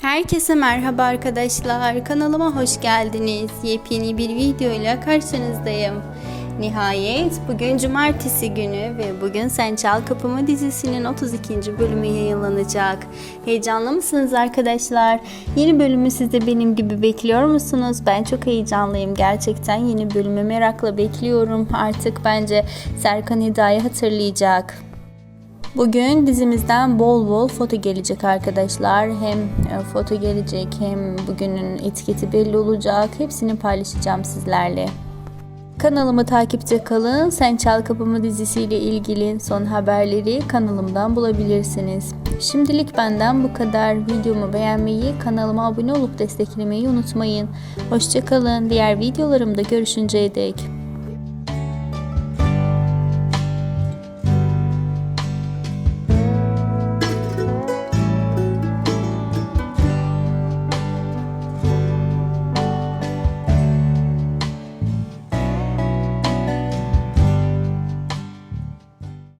Herkese merhaba arkadaşlar. Kanalıma hoş geldiniz. Yepyeni bir video ile karşınızdayım. Nihayet bugün cumartesi günü ve bugün Sen Çal Kapımı dizisinin 32. bölümü yayınlanacak. Heyecanlı mısınız arkadaşlar? Yeni bölümü siz de benim gibi bekliyor musunuz? Ben çok heyecanlıyım gerçekten. Yeni bölümü merakla bekliyorum. Artık bence Serkan Hida'yı hatırlayacak. Bugün dizimizden bol bol foto gelecek arkadaşlar. Hem e, foto gelecek hem bugünün etiketi belli olacak. Hepsini paylaşacağım sizlerle. Kanalımı takipte kalın. Sen Çal Kapımı dizisiyle ilgili son haberleri kanalımdan bulabilirsiniz. Şimdilik benden bu kadar. Videomu beğenmeyi, kanalıma abone olup desteklemeyi unutmayın. Hoşçakalın. Diğer videolarımda görüşünceye dek.